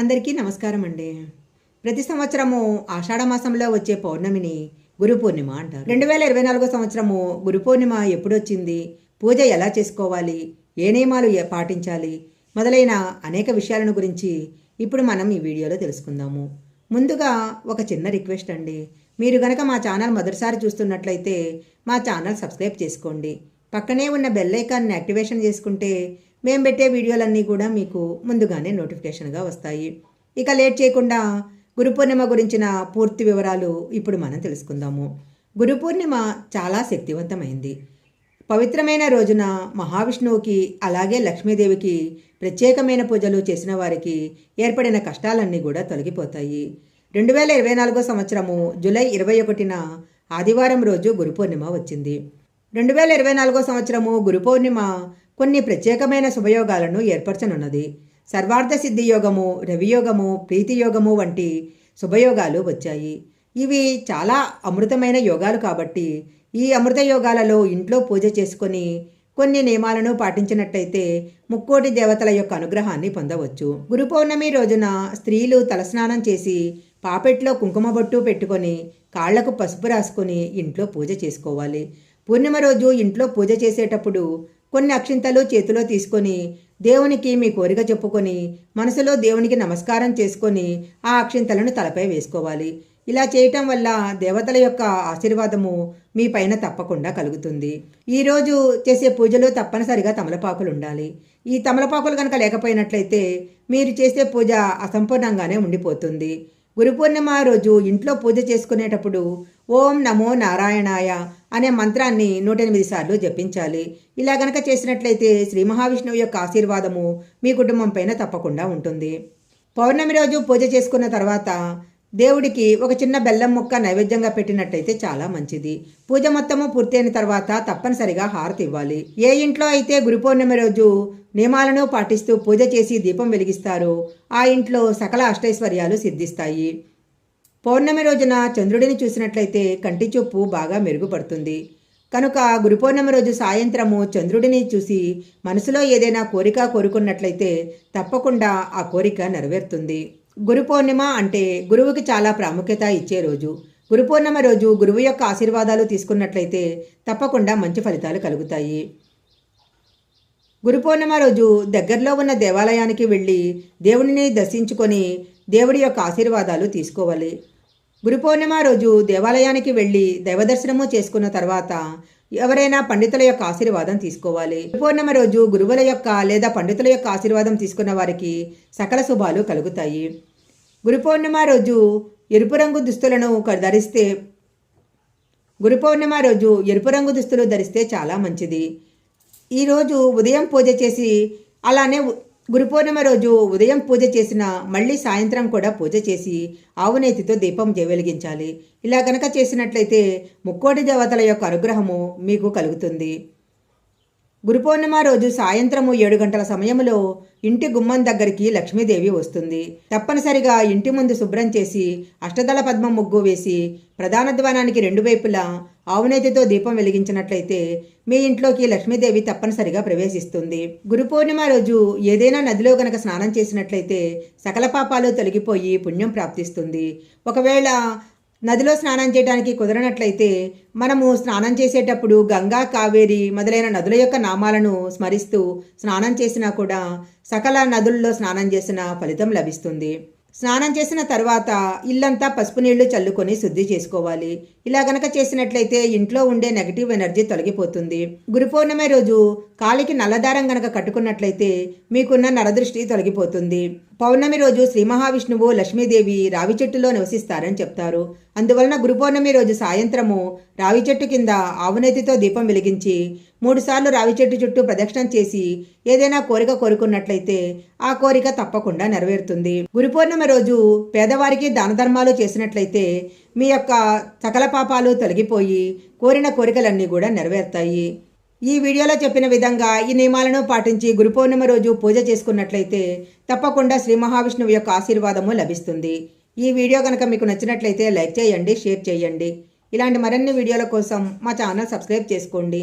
అందరికీ నమస్కారం అండి. ప్రతి సంవత్సరము ఆషాఢ మాసంలో వచ్చే పౌర్ణమిని గురు పూర్ణిమ అంటారు. రెండు వేల ఇరవై నాలుగో సంవత్సరము గురు పూర్ణిమ ఎప్పుడు వచ్చింది పూజ ఎలా చేసుకోవాలి? ఏ నియమాలు ఏ- పాటించాలి? మొదలైన అనేక విషయాలను గురించి ఇప్పుడు మనం ఈ వీడియోలో తెలుసుకుందాము. ముందుగా ఒక చిన్న రిక్వెస్ట్ అండి. మీరు గనక మా ఛానల్ మొదటిసారి చూస్తున్నట్లయితే మా ఛానల్ సబ్స్క్రైబ్ చేసుకోండి. పక్కనే ఉన్న బెల్ ఐకాన్ని యాక్టివేషన్ చేసుకుంటే మేము పెట్టే వీడియోలన్నీ కూడా మీకు ముందుగానే నోటిఫికేషన్గా వస్తాయి. ఇక లేట్ చేయకుండా గురు పూర్ణిమ గురించిన పూర్తి వివరాలు ఇప్పుడు మనం తెలుసుకుందాము. గురు పూర్ణిమ చాలా శక్తివంతమైంది. పవిత్రమైన రోజున మహావిష్ణువుకి అలాగే లక్ష్మీదేవికి ప్రత్యేకమైన పూజలు చేసిన వారికి ఏర్పడిన కష్టాలన్నీ కూడా తొలగిపోతాయి. రెండు వేల ఇరవై నాలుగో సంవత్సరము జూలై ఇరవై ఒకటిన ఆదివారం రోజు గురు పూర్ణిమ వచ్చింది. రెండు వేల ఇరవై నాలుగో సంవత్సరము గురు పౌర్ణిమ కొన్ని ప్రత్యేకమైన శుభయోగాలను ఏర్పరచనున్నది. సర్వార్థ సిద్ధి యోగము రవియోగము ప్రీతి యోగము వంటి శుభయోగాలు వచ్చాయి. ఇవి చాలా అమృతమైన యోగాలు కాబట్టి ఈ అమృత యోగాలలో ఇంట్లో పూజ చేసుకొని కొన్ని నియమాలను పాటించినట్టయితే ముక్కోటి దేవతల యొక్క అనుగ్రహాన్ని పొందవచ్చు. గురు పౌర్ణమి రోజున స్త్రీలు తలస్నానం చేసి పాపెట్లో కుంకుమ బొట్టు పెట్టుకొని కాళ్ళకు పసుపు రాసుకొని ఇంట్లో పూజ చేసుకోవాలి. పూర్ణిమ రోజు ఇంట్లో పూజ చేసేటప్పుడు కొన్ని అక్షింతలు చేతిలో తీసుకొని దేవునికి మీ కోరిక చెప్పుకొని మనసులో దేవునికి నమస్కారం చేసుకొని ఆ అక్షింతలను తలపై వేసుకోవాలి. ఇలా చేయటం వల్ల దేవతల యొక్క ఆశీర్వాదము మీ పైన తప్పకుండా కలుగుతుంది. ఈరోజు చేసే పూజలో తప్పనిసరిగా తమలపాకులు ఉండాలి. ఈ తమలపాకులు కనుక లేకపోయినట్లయితే మీరు చేసే పూజ అసంపూర్ణంగానే ఉండిపోతుంది. గురు పూర్ణిమ రోజు ఇంట్లో పూజ చేసుకునేటప్పుడు ఓం నమో నారాయణాయ అనే మంత్రాన్ని నూట ఎనిమిది సార్లు జపించాలి. ఇలా గనక చేసినట్లయితే శ్రీ మహావిష్ణువు యొక్క ఆశీర్వాదము మీ కుటుంబం పైన తప్పకుండా ఉంటుంది. పౌర్ణమి రోజు పూజ చేసుకున్న తర్వాత దేవుడికి ఒక చిన్న బెల్లం ముక్క నైవేద్యంగా పెట్టినట్టయితే చాలా మంచిది. పూజ మొత్తము పూర్తయిన తర్వాత తప్పనిసరిగా హారతి ఇవ్వాలి. ఏ ఇంట్లో అయితే గురు పౌర్ణమి రోజు నియమాలను పాటిస్తూ పూజ చేసి దీపం వెలిగిస్తారో ఆ ఇంట్లో సకల అష్టైశ్వర్యాలు సిద్ధిస్తాయి. పౌర్ణమి రోజున చంద్రుడిని చూసినట్లయితే కంటి చూపు బాగా మెరుగుపడుతుంది. కనుక గురు పౌర్ణమి రోజు సాయంత్రము చంద్రుడిని చూసి మనసులో ఏదైనా కోరిక కోరుకున్నట్లయితే తప్పకుండా ఆ కోరిక నెరవేరుతుంది. గురు పౌర్ణిమ అంటే గురువుకి చాలా ప్రాముఖ్యత ఇచ్చే రోజు. గురు పౌర్ణమి రోజు గురువు యొక్క ఆశీర్వాదాలు తీసుకున్నట్లయితే తప్పకుండా మంచి ఫలితాలు కలుగుతాయి. గురు పౌర్ణమ రోజు దగ్గరలో ఉన్న దేవాలయానికి వెళ్ళి దేవుడిని దర్శించుకొని దేవుడి యొక్క ఆశీర్వాదాలు తీసుకోవాలి. గురు పౌర్ణమ రోజు దేవాలయానికి వెళ్ళి దైవదర్శనము చేసుకున్న తర్వాత ఎవరైనా పండితుల యొక్క ఆశీర్వాదం తీసుకోవాలి. గురు పౌర్ణమ రోజు గురువుల యొక్క లేదా పండితుల యొక్క ఆశీర్వాదం తీసుకున్న వారికి సకల శుభాలు కలుగుతాయి. గురు పౌర్ణమ రోజు ఎరుపు రంగు దుస్తులను ధరిస్తే గురు పౌర్ణమ రోజు ఎరుపు రంగు దుస్తులు ధరిస్తే చాలా మంచిది. ఈరోజు ఉదయం పూజ చేసి అలానే గురు పౌర్ణమ రోజు ఉదయం పూజ చేసిన మళ్ళీ సాయంత్రం కూడా పూజ చేసి ఆవునేతితో దీపం వెలిగించాలి. ఇలా గనక చేసినట్లయితే ముక్కోటి దేవతల యొక్క అనుగ్రహము మీకు కలుగుతుంది. గురు పౌర్ణమ రోజు సాయంత్రము ఏడు గంటల సమయంలో ఇంటి గుమ్మం దగ్గరికి లక్ష్మీదేవి వస్తుంది. తప్పనిసరిగా ఇంటి ముందు శుభ్రం చేసి అష్టదళ పద్మం ముగ్గు వేసి ప్రధాన ద్వారానికి రెండు వైపులా ఆవునేతితో దీపం వెలిగించినట్లయితే మీ ఇంట్లోకి లక్ష్మీదేవి తప్పనిసరిగా ప్రవేశిస్తుంది. గురు పూర్ణిమ రోజు ఏదైనా నదిలో గనక స్నానం చేసినట్లయితే సకల పాపాలు తొలగిపోయి పుణ్యం ప్రాప్తిస్తుంది. ఒకవేళ నదిలో స్నానం చేయడానికి కుదరనట్లయితే మనము స్నానం చేసేటప్పుడు గంగా కావేరి మొదలైన నదుల యొక్క నామాలను స్మరిస్తూ స్నానం చేసినా కూడా సకల నదుల్లో స్నానం చేసిన ఫలితం లభిస్తుంది. స్నానం చేసిన తర్వాత ఇల్లంతా పసుపు నీళ్ళు చల్లుకొని శుద్ధి చేసుకోవాలి. ఇలా గనక చేసినట్లయితే ఇంట్లో ఉండే నెగటివ్ ఎనర్జీ తొలగిపోతుంది. గురు పౌర్ణమి రోజు కాలికి నల్లదారం గనక కట్టుకున్నట్లయితే మీకున్న నరదృష్టి తొలగిపోతుంది. పౌర్ణమి రోజు శ్రీ మహావిష్ణువు లక్ష్మీదేవి రావి చెట్టులో నివసిస్తారని చెప్తారు. అందువలన గురు పౌర్ణమి రోజు సాయంత్రము రావి చెట్టు కింద ఆవునేతితో దీపం వెలిగించి మూడుసార్లు రావి చెట్టు చుట్టూ ప్రదక్షిణం చేసి ఏదైనా కోరిక కోరుకున్నట్లయితే ఆ కోరిక తప్పకుండా నెరవేరుతుంది. గురు పౌర్ణమి రోజు పేదవారికి దాన ధర్మాలు చేసినట్లయితే మీ యొక్క సకల పాపాలు తొలగిపోయి కోరిన కోరికలన్నీ కూడా నెరవేరుతాయి. ఈ వీడియోలో చెప్పిన విధంగా ఈ నియమాలను పాటించి గురు పౌర్ణమి రోజు పూజ చేసుకున్నట్లయితే తప్పకుండా శ్రీ మహావిష్ణువు యొక్క ఆశీర్వాదము లభిస్తుంది. ఈ వీడియో కనుక మీకు నచ్చినట్లయితే లైక్ చేయండి షేర్ చేయండి. ఇలాంటి మరిన్ని వీడియోల కోసం మా ఛానల్ సబ్స్క్రైబ్ చేసుకోండి.